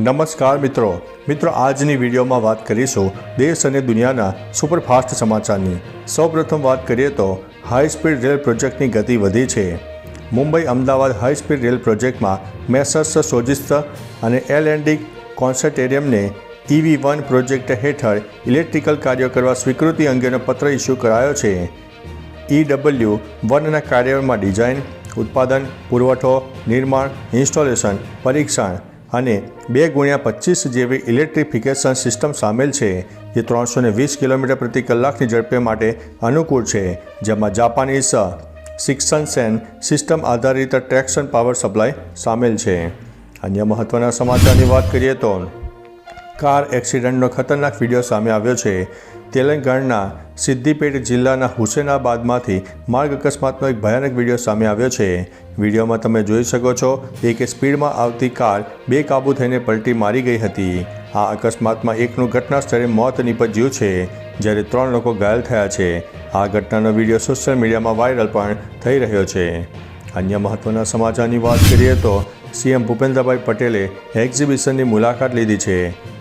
નમસ્કાર મિત્રો. મિત્રો, આજની વિડીયોમાં વાત કરીશું દેશ અને દુનિયાના સુપરફાસ્ટ સમાચારની. સૌપ્રથમ વાત કરીએ તો હાઈ સ્પીડ રેલ પ્રોજેક્ટની ગતિ વધી છે. Mumbai Ahmedabad high speed rail પ્રોજેક્ટમાં મેસર્સ સોજિસ્ત અને એલ એન્ડ ડી કોન્સર્ટેરિયમને ઇવી વન પ્રોજેક્ટ હેઠળ ઇલેક્ટ્રિકલ કાર્યો કરવા સ્વીકૃતિ અંગેનો પત્ર ઇસ્યુ કરાયો છે. ઈડબલ્યુ વનના કાર્યોમાં ડિઝાઇન, ઉત્પાદન, પુરવઠો, નિર્માણ, ઇન્સ્ટોલેશન, પરીક્ષણ અને બે ગુણ્યા પચીસ જેવી ઇલેક્ટ્રિફિકેશન સિસ્ટમ સામેલ છે, જે ત્રણસો ને વીસ કિલોમીટર પ્રતિ કલાકની ઝડપે માટે અનુકૂળ છે, જેમાં જાપાનીઝ સિક્સન સેન સિસ્ટમ આધારિત ટ્રેક્શન પાવર સપ્લાય સામેલ છે. અન્ય મહત્ત્વના સમાચારની વાત કરીએ તો કાર એક્સિડન્ટનો ખતરનાક વીડિયો સામે આવ્યો છે. તેલંગાણાના સિદ્ધિપેટ જિલ્લાના હુસેનાબાદમાંથી માર્ગ અકસ્માતનો એક ભયાનક વીડિયો સામે આવ્યો છે. વિડીયોમાં તમે જોઈ શકો છો એક સ્પીડમાં આવતી કાર બે કાબૂ થઈને પલટી મારી ગઈ હતી. આ અકસ્માતમાં એકનું ઘટના સ્થળે મોત નીપજ્યું છે, જ્યારે ત્રણ લોકો ઘાયલ થયા છે. આ ઘટનાનો વીડિયો સોશિયલ મીડિયામાં વાયરલ પણ થઈ રહ્યો છે. અન્ય મહત્ત્વના સમાચારની વાત કરીએ તો સીએમ ભૂપેન્દ્રભાઈ પટેલે એક્ઝિબિશનની મુલાકાત લીધી છે.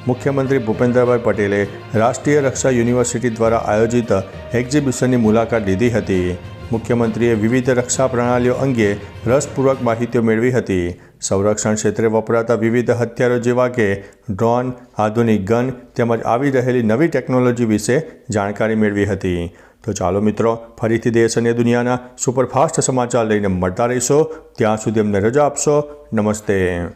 મુખ્યમંત્રી ભૂપેન્દ્રભાઈ પટેલે રાષ્ટ્રીય રક્ષા યુનિવર્સિટી દ્વારા આયોજિત એક્ઝિબિશનની મુલાકાત લીધી હતી. મુખ્યમંત્રીએ વિવિધ રક્ષા પ્રણાલીઓ અંગે રસપૂર્વક માહિતીઓ મેળવી હતી. સંરક્ષણ ક્ષેત્રે વપરાતા વિવિધ હથિયારો જેવા કે ડ્રોન, આધુનિક ગન તેમજ આવી રહેલી નવી ટેકનોલોજી વિશે જાણકારી મેળવી હતી. તો ચાલો મિત્રો, ફરીથી દેશ અને દુનિયાના સુપરફાસ્ટ સમાચાર લઈને મળતા રહીશો. ત્યાં સુધી અમને રજા આપશો. નમસ્તે.